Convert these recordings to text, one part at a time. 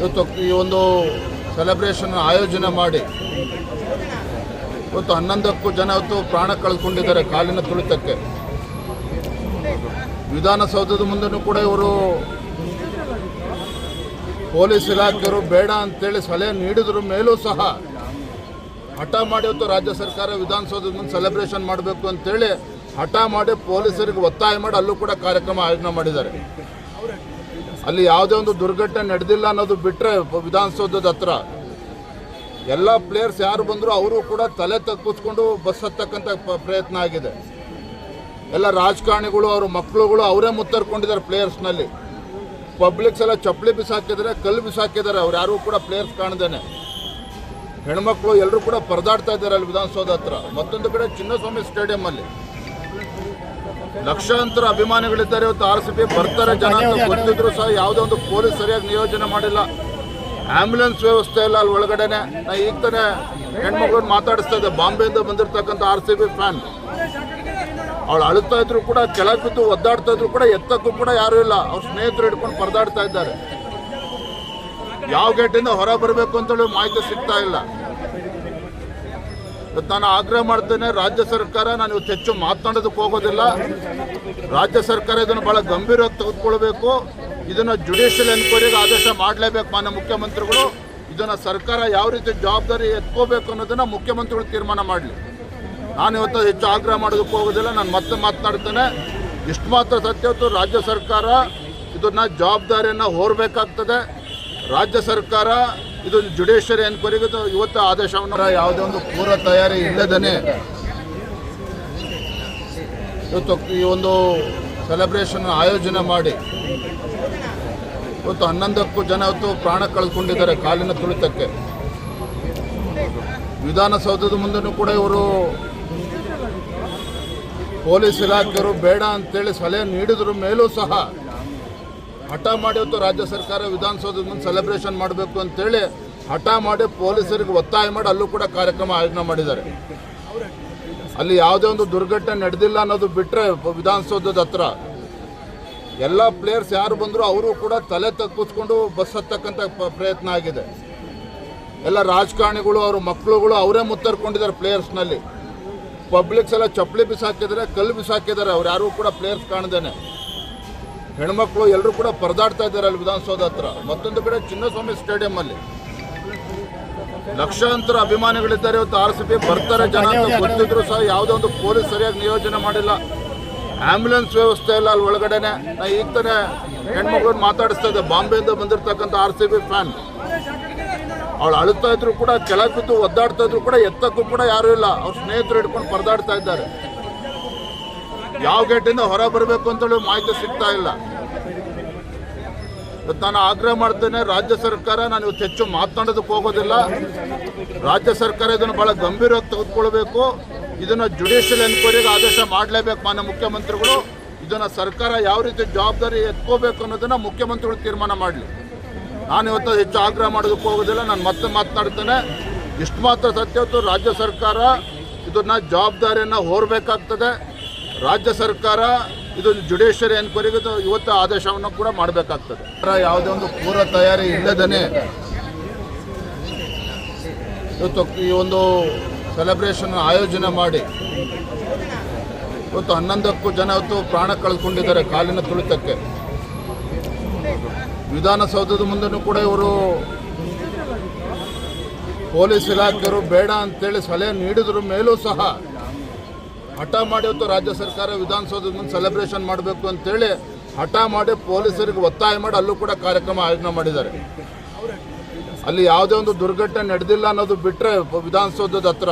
ಇವತ್ತು ಈ ಒಂದು ಸೆಲೆಬ್ರೇಷನ್ ಆಯೋಜನೆ ಮಾಡಿ ಇವತ್ತು ಹನ್ನೊಂದಕ್ಕೂ ಜನ ಇವತ್ತು ಪ್ರಾಣ ಕಳೆದುಕೊಂಡಿದ್ದಾರೆ ಕಾಲಿನ ತುಳಿತಕ್ಕೆ. ವಿಧಾನಸೌಧದ ಮುಂದೆನೂ ಕೂಡ ಇವರು ಪೊಲೀಸ್ ಇಲಾಖೆಯವರು ಬೇಡ ಅಂತೇಳಿ ಸಲಹೆ ನೀಡಿದ್ರ ಮೇಲೂ ಸಹ ಹಠ ಮಾಡಿ ಇವತ್ತು ರಾಜ್ಯ ಸರ್ಕಾರ ವಿಧಾನಸೌಧದ ಮುಂದೆ ಸೆಲೆಬ್ರೇಷನ್ ಮಾಡಬೇಕು ಅಂತೇಳಿ ಹಠ ಮಾಡಿ ಪೊಲೀಸರಿಗೆ ಒತ್ತಾಯ ಮಾಡಿ ಅಲ್ಲೂ ಕೂಡ ಕಾರ್ಯಕ್ರಮ ಆಯೋಜನೆ ಮಾಡಿದ್ದಾರೆ. ಅಲ್ಲಿ ಯಾವುದೇ ಒಂದು ದುರ್ಘಟನೆ ನಡೆದಿಲ್ಲ ಅನ್ನೋದು ಬಿಟ್ಟರೆ ವಿಧಾನಸೌಧದ ಹತ್ರ. ಎಲ್ಲ ಪ್ಲೇಯರ್ಸ್ ಯಾರು ಬಂದರೂ ಅವರು ಕೂಡ ತಲೆ ತಗ್ಗಿಸ್ಕೊಂಡು ಬಸ್ ಹತ್ತಕ್ಕಂಥ ಪ್ರಯತ್ನ ಆಗಿದೆ. ಎಲ್ಲ ರಾಜಕಾರಣಿಗಳು, ಅವ್ರ ಮಕ್ಕಳುಗಳು ಅವರೇ ಮುತ್ತರ್ಕೊಂಡಿದ್ದಾರೆ ಪ್ಲೇಯರ್ಸ್ನಲ್ಲಿ. ಪಬ್ಲಿಕ್ಸ್ ಎಲ್ಲ ಚಪ್ಪಲಿ ಬಿಸಾಕಿದ್ದಾರೆ, ಕಲ್ಲು ಬಿಸಾಕಿದ್ದಾರೆ, ಅವ್ರು ಯಾರು ಕೂಡ ಪ್ಲೇಯರ್ಸ್ ಕಾಣ್ದೇನೆ. ಹೆಣ್ಮಕ್ಳು ಎಲ್ಲರೂ ಕೂಡ ಪರದಾಡ್ತಾ ಇದ್ದಾರೆ ಅಲ್ಲಿ ವಿಧಾನಸೌಧ ಹತ್ರ. ಮತ್ತೊಂದು ಕಡೆ ಚಿನ್ನಸ್ವಾಮಿ ಸ್ಟೇಡಿಯಂ ಅಲ್ಲಿ. ಲಕ್ಷಾಂತರ ಅಭಿಮಾನಿಗಳಿದ್ದಾರೆ. ಇವತ್ತು ಆರ್ ಸಿ ಬಿ ಬರ್ತಾರೆ, ಜನ ಗೊತ್ತಿದ್ರು ಸಹ ಯಾವುದೇ ಒಂದು ಪೊಲೀಸ್ ಸರಿಯಾಗಿ ನಿಯೋಜನೆ ಮಾಡಿಲ್ಲ. ಆಂಬ್ಯುಲೆನ್ಸ್ ವ್ಯವಸ್ಥೆ ಇಲ್ಲ ಅಲ್ಲಿ ಒಳಗಡೆನೆ. ನಾ ಈಗ ತಾನೇ ಹೆಣ್ಮಕ್ಳನ್ನ ಮಾತಾಡಿಸ್ತಾ ಇದ್ದೆ. ಬಾಂಬೆಯಿಂದ ಬಂದಿರತಕ್ಕಂಥ ಆರ್ ಸಿ ಬಿ ಫ್ಯಾನ್ ಅವಳು ಅಳುತ್ತಾ ಇದ್ರು ಕೂಡ ಕೆಳಗೆ ಬಿದ್ದು ಒದ್ದಾಡ್ತಾ ಇದ್ರು ಕೂಡ, ಎತ್ತಕ್ಕೂ ಕೂಡ ಯಾರು ಇಲ್ಲ. ಅವ್ರ ಸ್ನೇಹಿತರು ಹಿಡ್ಕೊಂಡು ಪರದಾಡ್ತಾ ಇದ್ದಾರೆ. ಯಾವ ಗೇಟಿಂದ ಹೊರ ಬರಬೇಕು ಅಂತೇಳಿ ಮಾಹಿತಿ ಸಿಗ್ತಾ ಇಲ್ಲ. ನಾನು ಆಗ್ರಹ ಮಾಡ್ತೇನೆ, ರಾಜ್ಯ ಸರ್ಕಾರ ನಾನು ಇವತ್ತು ಹೆಚ್ಚು ಮಾತನಾಡೋದಕ್ಕೆ ಹೋಗೋದಿಲ್ಲ. ರಾಜ್ಯ ಸರ್ಕಾರ ಇದನ್ನು ಬಹಳ ಗಂಭೀರವಾಗಿ ತೆಗೆದುಕೊಳ್ಬೇಕು. ಇದನ್ನು ಜುಡಿಷಿಯಲ್ ಎನ್ಕ್ವೈರಿಗೆ ಆದೇಶ ಮಾಡಲೇಬೇಕು ಮಾನ್ಯ ಮುಖ್ಯಮಂತ್ರಿಗಳು. ಇದನ್ನು ಸರ್ಕಾರ ಯಾವ ರೀತಿ ಜವಾಬ್ದಾರಿ ಎತ್ಕೋಬೇಕು ಅನ್ನೋದನ್ನು ಮುಖ್ಯಮಂತ್ರಿಗಳು ತೀರ್ಮಾನ ಮಾಡಲಿ. ನಾನು ಇವತ್ತು ಹೆಚ್ಚು ಆಗ್ರಹ ಮಾಡೋದಕ್ಕೆ ಹೋಗೋದಿಲ್ಲ, ನಾನು ಮತ್ತೆ ಮಾತನಾಡ್ತೇನೆ. ಇಷ್ಟು ಮಾತ್ರ ಸತ್ಯ ಇವತ್ತು ರಾಜ್ಯ ಸರ್ಕಾರ ಇದನ್ನು ಜವಾಬ್ದಾರಿಯನ್ನು ಹೋರಬೇಕಾಗ್ತದೆ. ರಾಜ್ಯ ಸರ್ಕಾರ ಇದು ಜುಡಿಷಿಯರಿ ಎನ್ಕ್ವೈರಿಗೆ ಇವತ್ತು ಆದೇಶವನ್ನು ಯಾವುದೇ ಒಂದು ಪೂರ್ವ ತಯಾರಿ ಇಲ್ಲದೇ ಇವತ್ತು ಈ ಒಂದು ಸೆಲೆಬ್ರೇಷನ್ ಆಯೋಜನೆ ಮಾಡಿ ಇವತ್ತು ಹನ್ನೊಂದಕ್ಕೂ ಜನ ಇವತ್ತು ಪ್ರಾಣ ಕಳ್ಕೊಂಡಿದ್ದಾರೆ ಕಾಲಿನ ತುಳಿತಕ್ಕೆ. ವಿಧಾನಸೌಧದ ಮುಂದೆನೂ ಕೂಡ ಇವರು ಪೊಲೀಸ್ ಇಲಾಖೆಯವರು ಬೇಡ ಅಂತೇಳಿ ಸಲಹೆ ನೀಡಿದ್ರ ಮೇಲೂ ಸಹ. ಹಠ ಮಾಡಿ ಇವತ್ತು ರಾಜ್ಯ ಸರ್ಕಾರ ವಿಧಾನಸೌಧದ ಮುಂದೆ ಸೆಲೆಬ್ರೇಷನ್ ಮಾಡಬೇಕು ಅಂತೇಳಿ ಹಠ ಮಾಡಿ ಪೊಲೀಸರಿಗೆ ಒತ್ತಾಯ ಮಾಡಿ ಅಲ್ಲೂ ಕೂಡ ಕಾರ್ಯಕ್ರಮ ಆಯೋಜನೆ ಮಾಡಿದ್ದಾರೆ. ಅಲ್ಲಿ ಯಾವುದೇ ಒಂದು ದುರ್ಘಟನೆ ನಡೆದಿಲ್ಲ ಅನ್ನೋದು ಬಿಟ್ಟರೆ ವಿಧಾನಸೌಧದ ಹತ್ರ. ಎಲ್ಲ ಪ್ಲೇಯರ್ಸ್ ಯಾರು ಬಂದರೂ ಅವರು ಕೂಡ ತಲೆ ತಗ್ಗಿಸ್ಕೊಂಡು ಬಸ್ ಹತ್ತಕ್ಕಂಥ ಪ್ರಯತ್ನ ಆಗಿದೆ. ಎಲ್ಲ ರಾಜಕಾರಣಿಗಳು, ಅವ್ರ ಮಕ್ಕಳುಗಳು ಅವರೇ ಮುತ್ತರ್ಕೊಂಡಿದ್ದಾರೆ ಪ್ಲೇಯರ್ಸ್ನಲ್ಲಿ ಪಬ್ಲಿಕ್ಸ್ ಎಲ್ಲ ಚಪ್ಪಲಿ ಬಿಸಾಕಿದ್ದಾರೆ, ಕಲ್ಲು ಬಿಸಾಕಿದ್ದಾರೆ, ಅವ್ರು ಯಾರಿಗೂ ಕೂಡ ಪ್ಲೇಯರ್ಸ್ ಕಾಣ್ದೇನೆ. ಹೆಣ್ಮಕ್ಳು ಎಲ್ಲರೂ ಕೂಡ ಪರದಾಡ್ತಾ ಇದ್ದಾರೆ ಅಲ್ಲಿ ವಿಧಾನಸೌಧ ಹತ್ರ. ಮತ್ತೊಂದು ಕಡೆ ಚಿನ್ನಸ್ವಾಮಿ ಸ್ಟೇಡಿಯಂ ಅಲ್ಲಿ. ಲಕ್ಷಾಂತರ ಅಭಿಮಾನಿಗಳಿದ್ದಾರೆ. ಇವತ್ತು ಆರ್ ಸಿ ಬಿ ಬರ್ತಾರೆ ಜನ ಗೊತ್ತಿದ್ರು ಸಹ ಯಾವುದೇ ಒಂದು ಪೊಲೀಸ್ ಸರಿಯಾಗಿ ನಿಯೋಜನೆ ಮಾಡಿಲ್ಲ. ಆಂಬ್ಯುಲೆನ್ಸ್ ವ್ಯವಸ್ಥೆ ಇಲ್ಲ ಅಲ್ಲಿ ಒಳಗಡೆನೆ. ನಾ ಈಗ ತಾನೇ ಹೆಣ್ಮಕ್ಳನ್ನ ಮಾತಾಡಿಸ್ತಾ ಇದ್ದೆ. ಬಾಂಬೆಯಿಂದ ಬಂದಿರತಕ್ಕಂಥ ಆರ್ ಸಿ ಬಿ ಫ್ಯಾನ್ ಅವಳು ಅಳುತ್ತಾ ಇದ್ರು ಕೂಡ, ಕೆಳಗೆ ಬಿದ್ದು ಒದ್ದಾಡ್ತಾ ಇದ್ರು ಕೂಡ, ಎತ್ತಕ್ಕೂ ಕೂಡ ಯಾರು ಇಲ್ಲ. ಅವ್ರ ಸ್ನೇಹಿತರು ಹಿಡ್ಕೊಂಡು ಪರದಾಡ್ತಾ ಇದ್ದಾರೆ. ಯಾವ ಗೇಟಿಂದ ಹೊರ ಬರಬೇಕು ಅಂತೇಳಿ ಮಾಹಿತಿ ಸಿಗ್ತಾ ಇಲ್ಲ. ನಾನು ಆಗ್ರಹ ಮಾಡ್ತೇನೆ, ರಾಜ್ಯ ಸರ್ಕಾರ ನಾನು ಇವತ್ತು ಹೆಚ್ಚು ಮಾತನಾಡೋದಕ್ಕೆ ಹೋಗೋದಿಲ್ಲ. ರಾಜ್ಯ ಸರ್ಕಾರ ಇದನ್ನು ಬಹಳ ಗಂಭೀರವಾಗಿ ತೆಗೆದುಕೊಳ್ಬೇಕು. ಇದನ್ನು ಜುಡಿಷಿಯಲ್ ಎನ್ಕ್ವೈರಿಗೆ ಆದೇಶ ಮಾಡಲೇಬೇಕು ಮಾನ್ಯ ಮುಖ್ಯಮಂತ್ರಿಗಳು. ಇದನ್ನು ಸರ್ಕಾರ ಯಾವ ರೀತಿ ಜವಾಬ್ದಾರಿ ಎತ್ಕೋಬೇಕು ಅನ್ನೋದನ್ನು ಮುಖ್ಯಮಂತ್ರಿಗಳು ತೀರ್ಮಾನ ಮಾಡಲಿ. ನಾನು ಇವತ್ತು ಹೆಚ್ಚು ಆಗ್ರಹ ಮಾಡೋದಕ್ಕೆ ಹೋಗೋದಿಲ್ಲ, ನಾನು ಮತ್ತೆ ಮಾತನಾಡ್ತೇನೆ. ಇಷ್ಟು ಮಾತ್ರ ಸತ್ಯ ರಾಜ್ಯ ಸರ್ಕಾರ ಇದನ್ನು ಜವಾಬ್ದಾರಿಯನ್ನು ಹೊರಬೇಕಾಗ್ತದೆ. ರಾಜ್ಯ ಸರ್ಕಾರ ಇದು ಜುಡಿಷಿಯರಿ ಎನ್ಕ್ವೈರಿಗೆ ಇವತ್ತು ಆದೇಶವನ್ನು ಕೂಡ ಮಾಡಬೇಕಾಗ್ತದೆ. ಯಾವುದೇ ಒಂದು ಪೂರ್ವ ತಯಾರಿ ಇಲ್ಲದೇ ಇವತ್ತು ಈ ಒಂದು ಸೆಲೆಬ್ರೇಷನ್ ಆಯೋಜನೆ ಮಾಡಿ ಇವತ್ತು ಹನ್ನೊಂದಕ್ಕೂ ಜನ ಇವತ್ತು ಪ್ರಾಣ ಕಳೆದುಕೊಂಡಿದ್ದಾರೆ ಕಾಲಿನ ತುಳಿತಕ್ಕೆ. ವಿಧಾನಸೌಧದ ಮುಂದೆನೂ ಕೂಡ ಇವರು ಪೊಲೀಸ್ ಇಲಾಖೆಯವರು ಬೇಡ ಅಂತೇಳಿ ಸಲಹೆ ನೀಡಿದ್ರ, ಮೇಲೂ ಸಹ ಹಠ ಮಾಡಿ ಇವತ್ತು ರಾಜ್ಯ ಸರ್ಕಾರ ವಿಧಾನಸೌಧದ ಸೆಲೆಬ್ರೇಷನ್ ಮಾಡಬೇಕು ಅಂತೇಳಿ ಹಠ ಮಾಡಿ ಪೊಲೀಸರಿಗೆ ಒತ್ತಾಯ ಮಾಡಿ ಅಲ್ಲೂ ಕೂಡ ಕಾರ್ಯಕ್ರಮ ಆಯೋಜನೆ ಮಾಡಿದ್ದಾರೆ. ಅಲ್ಲಿ ಯಾವುದೇ ಒಂದು ದುರ್ಘಟನೆ ನಡೆದಿಲ್ಲ ಅನ್ನೋದು ಬಿಟ್ಟರೆ ವಿಧಾನಸೌಧದ ಹತ್ರ.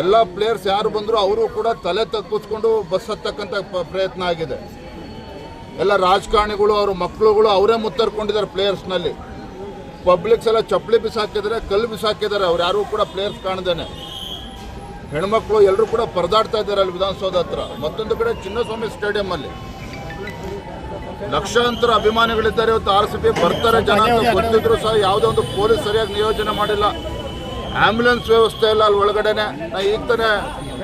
ಎಲ್ಲ ಪ್ಲೇಯರ್ಸ್ ಯಾರು ಬಂದರೂ ಅವರು ಕೂಡ ತಲೆ ತಗ್ಗಿಸ್ಕೊಂಡು ಬಸ್ ಹತ್ತಕ್ಕಂಥ ಪ್ರಯತ್ನ ಆಗಿದೆ. ಎಲ್ಲ ರಾಜಕಾರಣಿಗಳು, ಅವ್ರ ಮಕ್ಕಳುಗಳು ಅವರೇ ಮುತ್ತರ್ಕೊಂಡಿದ್ದಾರೆ ಪ್ಲೇಯರ್ಸ್ನಲ್ಲಿ ಪಬ್ಲಿಕ್ಸ್ ಎಲ್ಲ ಚಪ್ಪಲಿ ಬಿಸಾಕಿದ್ದಾರೆ, ಕಲ್ಲು ಬಿಸಾಕಿದ್ದಾರೆ, ಅವ್ರು ಯಾರು ಕೂಡ ಪ್ಲೇಯರ್ಸ್ ಕಾಣ್ದೇನೆ. ಹೆಣ್ಮಕ್ಳು ಎಲ್ಲರೂ ಕೂಡ ಪರದಾಡ್ತಾ ಇದ್ದಾರೆ ಅಲ್ಲಿ ವಿಧಾನಸೌಧ ಹತ್ರ. ಮತ್ತೊಂದು ಕಡೆ ಚಿನ್ನಸ್ವಾಮಿ ಸ್ಟೇಡಿಯಂ ಅಲ್ಲಿ. ಲಕ್ಷಾಂತರ ಅಭಿಮಾನಿಗಳಿದ್ದಾರೆ. ಇವತ್ತು ಆರ್ ಸಿ ಬಿ ಬರ್ತಾರೆ ಜನ ಗೊತ್ತಿದ್ರು ಸಹ ಯಾವುದೇ ಒಂದು ಪೊಲೀಸ್ ಸರಿಯಾಗಿ ನಿಯೋಜನೆ ಮಾಡಿಲ್ಲ. ಆಂಬ್ಯುಲೆನ್ಸ್ ವ್ಯವಸ್ಥೆ ಇಲ್ಲ ಅಲ್ಲಿ ಒಳಗಡೆನೆ. ನಾ ಈಗ ತಾನೇ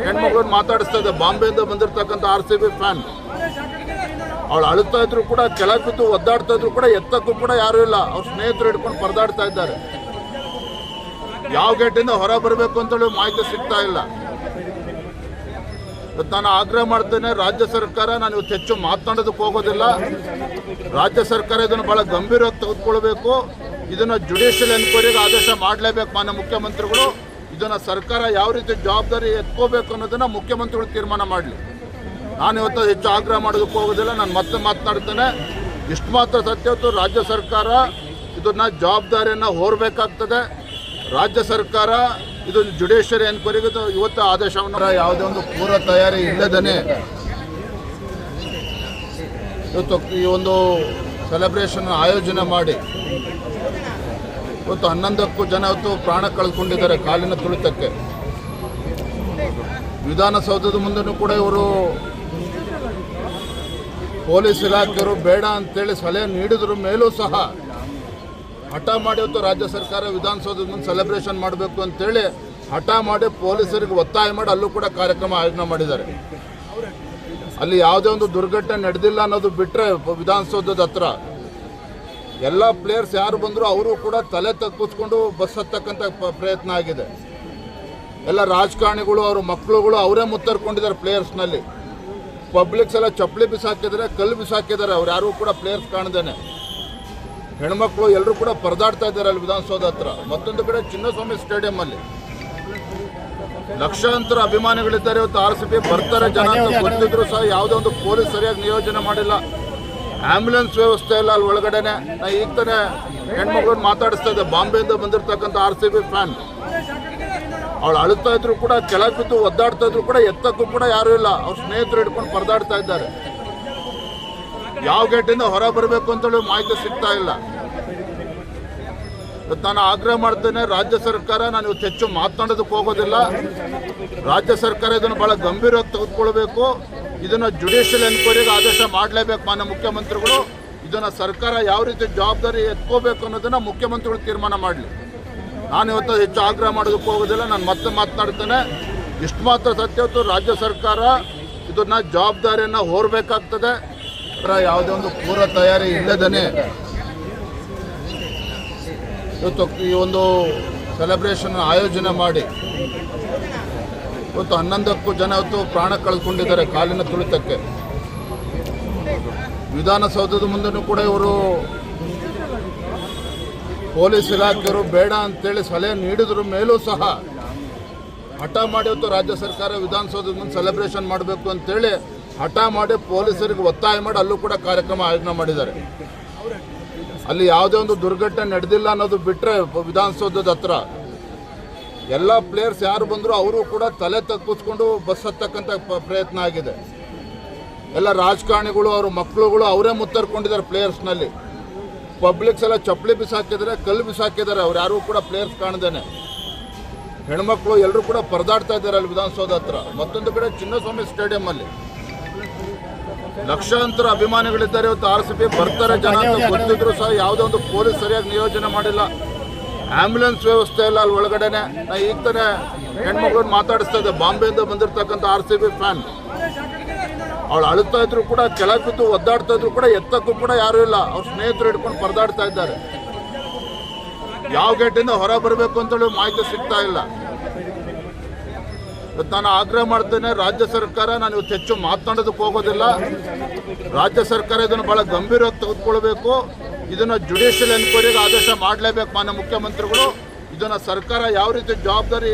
ಹೆಣ್ಮಕ್ಳನ್ನ ಮಾತಾಡಿಸ್ತಾ ಇದ್ದೆ. ಬಾಂಬೆಯಿಂದ ಬಂದಿರತಕ್ಕಂಥ ಆರ್ ಸಿ ಬಿ ಫ್ಯಾನ್ ಅವಳು ಅಳುತ್ತಾ ಇದ್ರು ಕೂಡ, ಕೆಳಗೆ ಬಿದ್ದು ಒದ್ದಾಡ್ತಾ ಇದ್ರು ಕೂಡ, ಎತ್ತಕ್ಕೂ ಕೂಡ ಯಾರು ಇಲ್ಲ. ಅವ್ರ ಸ್ನೇಹಿತರು ಹಿಡ್ಕೊಂಡು ಪರದಾಡ್ತಾ ಇದ್ದಾರೆ. ಯಾವ ಗೇಟಿಂದ ಹೊರ ಬರಬೇಕು ಅಂತೇಳಿ ಮಾಹಿತಿ ಸಿಗ್ತಾ ಇಲ್ಲ. ನಾನು ಆಗ್ರಹ ಮಾಡ್ತೇನೆ, ರಾಜ್ಯ ಸರ್ಕಾರ ನಾನು ಇವತ್ತು ಹೆಚ್ಚು ಮಾತನಾಡೋದಕ್ಕೆ ಹೋಗೋದಿಲ್ಲ. ರಾಜ್ಯ ಸರ್ಕಾರ ಇದನ್ನು ಬಹಳ ಗಂಭೀರವಾಗಿ ತೆಗೆದುಕೊಳ್ಬೇಕು. ಇದನ್ನು ಜುಡಿಷಿಯಲ್ ಎನ್ಕ್ವೈರಿಗೆ ಆದೇಶ ಮಾಡಲೇಬೇಕು ಮಾನ್ಯ ಮುಖ್ಯಮಂತ್ರಿಗಳು. ಇದನ್ನು ಸರ್ಕಾರ ಯಾವ ರೀತಿ ಜವಾಬ್ದಾರಿ ಎತ್ಕೋಬೇಕು ಅನ್ನೋದನ್ನು ಮುಖ್ಯಮಂತ್ರಿಗಳು ತೀರ್ಮಾನ ಮಾಡಲಿ. ನಾನು ಇವತ್ತು ಹೆಚ್ಚು ಆಗ್ರಹ ಮಾಡೋದಕ್ಕೆ ಹೋಗೋದಿಲ್ಲ, ನಾನು ಮತ್ತೆ ಮಾತನಾಡ್ತೇನೆ. ಇಷ್ಟು ಮಾತ್ರ ಸತ್ಯ ರಾಜ್ಯ ಸರ್ಕಾರ ಇದನ್ನು ಜವಾಬ್ದಾರಿಯನ್ನು ಹೊರಬೇಕಾಗ್ತದೆ. ರಾಜ್ಯ ಸರ್ಕಾರ ಇದು ಜುಡಿಷಿಯರಿ ಎನ್ಕ್ವೈರಿಗೆ ಇವತ್ತು ಆದೇಶವನ್ನು ಯಾವುದೇ ಒಂದು ಪೂರ್ವ ತಯಾರಿ ಇಲ್ಲದೇ ಇವತ್ತು ಈ ಒಂದು ಸೆಲೆಬ್ರೇಷನ್ ಆಯೋಜನೆ ಮಾಡಿ ಇವತ್ತು ಹನ್ನೊಂದಕ್ಕೂ ಜನ ಇವತ್ತು ಪ್ರಾಣ ಕಳ್ಕೊಂಡಿದ್ದಾರೆ ಕಾಲಿನ ತುಳಿತಕ್ಕೆ. ವಿಧಾನಸೌಧದ ಮುಂದೆನೂ ಕೂಡ ಇವರು ಪೊಲೀಸ್ ಇಲಾಖೆಯವರು ಬೇಡ ಅಂತೇಳಿ ಸಲಹೆ ನೀಡಿದ್ರ, ಮೇಲೂ ಸಹ ಹಠ ಮಾಡಿ ಇವತ್ತು ರಾಜ್ಯ ಸರ್ಕಾರ ವಿಧಾನಸೌಧದ ಮುಂದೆ ಸೆಲೆಬ್ರೇಷನ್ ಮಾಡಬೇಕು ಅಂತೇಳಿ ಹಠ ಮಾಡಿ ಪೊಲೀಸರಿಗೆ ಒತ್ತಾಯ ಮಾಡಿ ಅಲ್ಲೂ ಕೂಡ ಕಾರ್ಯಕ್ರಮ ಆಯೋಜನೆ ಮಾಡಿದ್ದಾರೆ. ಅಲ್ಲಿ ಯಾವುದೇ ಒಂದು ದುರ್ಘಟನೆ ನಡೆದಿಲ್ಲ ಅನ್ನೋದು ಬಿಟ್ಟರೆ ವಿಧಾನಸೌಧದ ಹತ್ರ. ಎಲ್ಲ ಪ್ಲೇಯರ್ಸ್ ಯಾರು ಬಂದರೂ ಅವರು ಕೂಡ ತಲೆ ತಗ್ಗಿಸ್ಕೊಂಡು ಬಸ್ ಹತ್ತಕ್ಕಂಥ ಪ್ರಯತ್ನ ಆಗಿದೆ. ಎಲ್ಲ ರಾಜಕಾರಣಿಗಳು, ಅವ್ರ ಮಕ್ಕಳುಗಳು ಅವರೇ ಮುತ್ತರ್ಕೊಂಡಿದ್ದಾರೆ ಪ್ಲೇಯರ್ಸ್ನಲ್ಲಿ ಪಬ್ಲಿಕ್ಸ್ ಎಲ್ಲ ಚಪ್ಪಲಿ ಬಿಸಾಕಿದ್ದಾರೆ ಕಲ್ಲು ಬಿಸಾಕಿದ್ದಾರೆ. ಅವ್ರು ಯಾರು ಕೂಡ ಪ್ಲೇಯರ್ಸ್ ಕಾಣ್ದೇನೆ. ಹೆಣ್ಮಕ್ಳು ಎಲ್ಲರೂ ಕೂಡ ಪರದಾಡ್ತಾ ಇದ್ದಾರೆ ಅಲ್ಲಿ ವಿಧಾನಸೌಧ ಹತ್ರ. ಮತ್ತೊಂದು ಕಡೆ ಚಿನ್ನಸ್ವಾಮಿ ಸ್ಟೇಡಿಯಂ ಅಲ್ಲಿ. ಲಕ್ಷಾಂತರ ಅಭಿಮಾನಿಗಳಿದ್ದಾರೆ. ಇವತ್ತು ಆರ್ ಸಿ ಬಿ ಬರ್ತಾರೆ ಜನ ಗೊತ್ತಿದ್ರು ಸಹ ಯಾವುದೇ ಒಂದು ಪೊಲೀಸ್ ಸರಿಯಾಗಿ ನಿಯೋಜನೆ ಮಾಡಿಲ್ಲ. ಆಂಬ್ಯುಲೆನ್ಸ್ ವ್ಯವಸ್ಥೆ ಇಲ್ಲ ಅಲ್ಲಿ ಒಳಗಡೆನೆ. ನಾ ಈಗ ತಾನೇ ಹೆಣ್ಮಕ್ಳನ್ನ ಮಾತಾಡಿಸ್ತಾ ಇದ್ದೆ. ಬಾಂಬೆಯಿಂದ ಬಂದಿರತಕ್ಕಂಥ ಆರ್ ಸಿ ಬಿ ಫ್ಯಾನ್ ಅವಳು ಅಳುತ್ತಾ ಇದ್ರು ಕೂಡ, ಕೆಳಗೆ ಬಿದ್ದು ಒದ್ದಾಡ್ತಾ ಇದ್ರು ಕೂಡ, ಎತ್ತಕ್ಕೂ ಕೂಡ ಯಾರೂ ಇಲ್ಲ. ಅವ್ರ ಸ್ನೇಹಿತರು ಹಿಡ್ಕೊಂಡು ಪರದಾಡ್ತಾ ಇದ್ದಾರೆ. ಯಾವ ಗೇಟಿಂದ ಹೊರ ಬರಬೇಕು ಅಂತೇಳಿ ಮಾಹಿತಿ ಸಿಗ್ತಾ ಇಲ್ಲ. ನಾನು ಆಗ್ರಹ ಮಾಡ್ತೇನೆ, ರಾಜ್ಯ ಸರ್ಕಾರ ನಾನು ಇವತ್ತು ಹೆಚ್ಚು ಮಾತನಾಡೋದಕ್ಕೆ ಹೋಗೋದಿಲ್ಲ. ರಾಜ್ಯ ಸರ್ಕಾರ ಇದನ್ನು ಬಹಳ ಗಂಭೀರವಾಗಿ ತೆಗೆದುಕೊಳ್ಬೇಕು. ಇದನ್ನು ಜುಡಿಷಿಯಲ್ ಎನ್ಕ್ವೈರಿಗೆ ಆದೇಶ ಮಾಡಲೇಬೇಕು ಮಾನ್ಯ ಮುಖ್ಯಮಂತ್ರಿಗಳು. ಇದನ್ನು ಸರ್ಕಾರ ಯಾವ ರೀತಿ ಜವಾಬ್ದಾರಿ ಎತ್ಕೋಬೇಕು ಅನ್ನೋದನ್ನು ಮುಖ್ಯಮಂತ್ರಿಗಳು ತೀರ್ಮಾನ ಮಾಡಲಿ. ನಾನು ಇವತ್ತು ಹೆಚ್ಚು ಆಗ್ರಹ ಮಾಡೋದಕ್ಕೆ ಹೋಗೋದಿಲ್ಲ, ನಾನು ಮತ್ತೆ ಮಾತನಾಡ್ತೇನೆ. ಇಷ್ಟು ಮಾತ್ರ ಸತ್ಯ ಇವತ್ತು ರಾಜ್ಯ ಸರ್ಕಾರ ಇದನ್ನು ಜವಾಬ್ದಾರಿಯನ್ನು ಹೋರಬೇಕಾಗ್ತದೆ. ಯಾವುದೇ ಒಂದು ಪೂರ್ವ ತಯಾರಿ ಇಲ್ಲದೇ ಇವತ್ತು ಈ ಒಂದು ಸೆಲೆಬ್ರೇಷನ್ ಆಯೋಜನೆ ಮಾಡಿ ಇವತ್ತು ಹನ್ನೊಂದಕ್ಕೂ ಜನ ಇವತ್ತು ಪ್ರಾಣ ಕಳೆದುಕೊಂಡಿದ್ದಾರೆ ಕಾಲಿನ ತುಳಿತಕ್ಕೆ. ವಿಧಾನಸೌಧದ ಮುಂದೆನೂ ಕೂಡ ಇವರು ಪೊಲೀಸ್ ಇಲಾಖೆಯವರು ಬೇಡ ಅಂತೇಳಿ ಸಲಹೆ ನೀಡಿದ್ರ ಮೇಲೂ ಸಹ ಹಠ ಮಾಡಿ ಇವತ್ತು ರಾಜ್ಯ ಸರ್ಕಾರ ವಿಧಾನಸೌಧದ ಮುಂದೆ ಸೆಲೆಬ್ರೇಷನ್ ಮಾಡಬೇಕು ಅಂತೇಳಿ ಹಠ ಮಾಡಿ ಪೊಲೀಸರಿಗೆ ಒತ್ತಾಯ ಮಾಡಿ ಅಲ್ಲೂ ಕೂಡ ಕಾರ್ಯಕ್ರಮ ಆಯೋಜನೆ ಮಾಡಿದ್ದಾರೆ. ಅಲ್ಲಿ ಯಾವುದೇ ಒಂದು ದುರ್ಘಟನೆ ನಡೆದಿಲ್ಲ ಅನ್ನೋದು ಬಿಟ್ಟರೆ ವಿಧಾನಸೌಧದ ಹತ್ರ. ಎಲ್ಲ ಪ್ಲೇಯರ್ಸ್ ಯಾರು ಬಂದರೂ ಅವರು ಕೂಡ ತಲೆ ತಗ್ಗಿಸ್ಕೊಂಡು ಬಸ್ ಹತ್ತಕ್ಕಂಥ ಪ್ರಯತ್ನ ಆಗಿದೆ. ಎಲ್ಲ ರಾಜಕಾರಣಿಗಳು, ಅವ್ರ ಮಕ್ಕಳುಗಳು ಅವರೇ ಮುತ್ತರ್ಕೊಂಡಿದ್ದಾರೆ ಪ್ಲೇಯರ್ಸ್ನಲ್ಲಿ. ಪಬ್ಲಿಕ್ಸ್ ಎಲ್ಲ ಚಪ್ಪಲಿ ಬಿಸಾಕಿದ್ದಾರೆ, ಕಲ್ಲು ಬಿಸಾಕಿದ್ದಾರೆ, ಅವ್ರು ಯಾರು ಕೂಡ ಪ್ಲೇಯರ್ಸ್ ಕಾಣ್ದೇನೆ. ಹೆಣ್ಮಕ್ಳು ಎಲ್ಲರೂ ಕೂಡ ಪರದಾಡ್ತಾ ಇದ್ದಾರೆ ಅಲ್ಲಿ ವಿಧಾನಸೌಧ ಹತ್ರ. ಮತ್ತೊಂದು ಕಡೆ ಚಿನ್ನಸ್ವಾಮಿ ಸ್ಟೇಡಿಯಂ ಅಲ್ಲಿ. ಲಕ್ಷಾಂತರ ಅಭಿಮಾನಿಗಳಿದ್ದಾರೆ. ಇವತ್ತು ಆರ್ ಸಿ ಬಿ ಬರ್ತಾರೆ ಜನ ಗೊತ್ತಿದ್ರು ಸಹ ಯಾವುದೋ ಒಂದು ಪೊಲೀಸ್ ಸರಿಯಾಗಿ ನಿಯೋಜನೆ ಮಾಡಿಲ್ಲ. ಆಂಬ್ಯುಲೆನ್ಸ್ ವ್ಯವಸ್ಥೆ ಇಲ್ಲ ಅಲ್ಲಿ ಒಳಗಡೆನೆ. ನಾ ಈಗ ತಾನೇ ಹೆಣ್ಮಕ್ಳನ್ನ ಮಾತಾಡಿಸ್ತಾ ಇದ್ದೆ. ಬಾಂಬೆಯಿಂದ ಬಂದಿರತಕ್ಕಂಥ ಆರ್ ಸಿ ಬಿ ಫ್ಯಾನ್ ಅವಳು ಅಳುತ್ತಾ ಇದ್ರು ಕೂಡ ಕೆಳಗೆ ಬಿದ್ದು ಒದ್ದಾಡ್ತಾ ಇದ್ರು ಕೂಡ, ಎತ್ತಕ್ಕೂ ಕೂಡ ಯಾರು ಇಲ್ಲ. ಅವ್ರ ಸ್ನೇಹಿತರು ಹಿಡ್ಕೊಂಡು ಪರದಾಡ್ತಾ ಇದ್ದಾರೆ. ಯಾವ ಗೇಟಿಂದ ಹೊರ ಬರಬೇಕು ಅಂತೇಳಿ ಮಾಹಿತಿ ಸಿಗ್ತಾ ಇಲ್ಲ. ನಾನು ಆಗ್ರಹ ಮಾಡ್ತೇನೆ, ರಾಜ್ಯ ಸರ್ಕಾರ, ನಾನು ಇವತ್ತು ಹೆಚ್ಚು ಮಾತನಾಡೋದಕ್ಕೆ ಹೋಗೋದಿಲ್ಲ. ರಾಜ್ಯ ಸರ್ಕಾರ ಇದನ್ನು ಬಹಳ ಗಂಭೀರವಾಗಿ ತೆಗೆದುಕೊಳ್ಬೇಕು. ಇದನ್ನು ಜುಡಿಷಿಯಲ್ ಎನ್ಕ್ವೈರಿಗೆ ಆದೇಶ ಮಾಡಲೇಬೇಕು ಮಾನ್ಯ ಮುಖ್ಯಮಂತ್ರಿಗಳು. ಇದನ್ನು ಸರ್ಕಾರ ಯಾವ ರೀತಿ ಜವಾಬ್ದಾರಿ